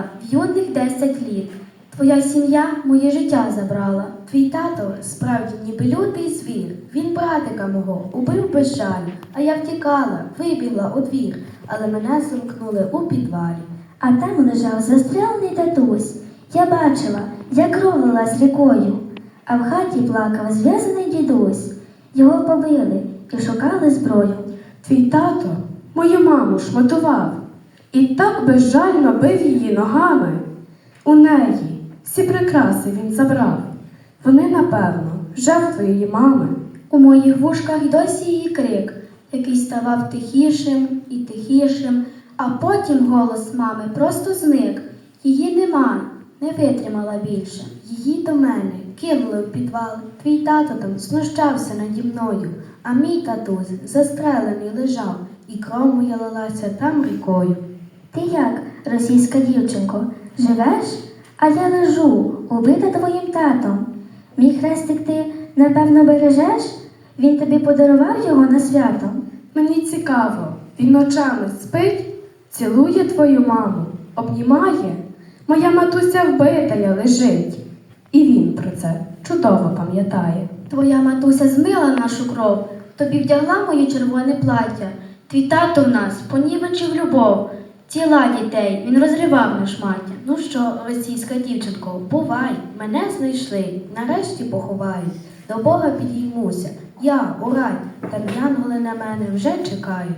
померла в юних 10 літ. Твоя сім'я моє життя забрала. Твій тато справді ніби лютий звір. Він братика мого убив без жалю, а я втікала, вибігла у двір, але мене замкнули у підвалі. А там лежав застрелений татусь. Я бачила, як кров лилась рікою, а в хаті плакав зв'язаний дідусь. Його побили і шукали зброю. Твій тато мою маму шматував і так безжально бив її ногами. У неї всі прикраси він забрав. Вони, напевно, жертви її мами. У моїх вушках досі її крик, який ставав тихішим і тихішим, а потім голос мами просто зник. Її нема, не витримала більше. Її до мене кинули в підвал. Твій тато там знущався наді мною, а мій татусь застрелений лежав, і кров моя лилася там рікою. Ти як, російська дівчинко, живеш? А я лежу, убита твоїм татом. Мій хрестик ти, напевно, бережеш? Він тобі подарував його на свято. Мені цікаво, він ночами спить, цілує твою маму, обнімає. Моя матуся вбитая лежить. І він про це чудово пам'ятає. Твоя матуся змила нашу кров, тобі вдягла моє червоне плаття. Твій тато в нас понівечив любов. Тіла дітей він розривав на шмаття. Ну що, російська дівчинко, бувай, мене знайшли, нарешті поховають. До Бога підіймуся, я урай, рай, там янголи на мене вже чекають.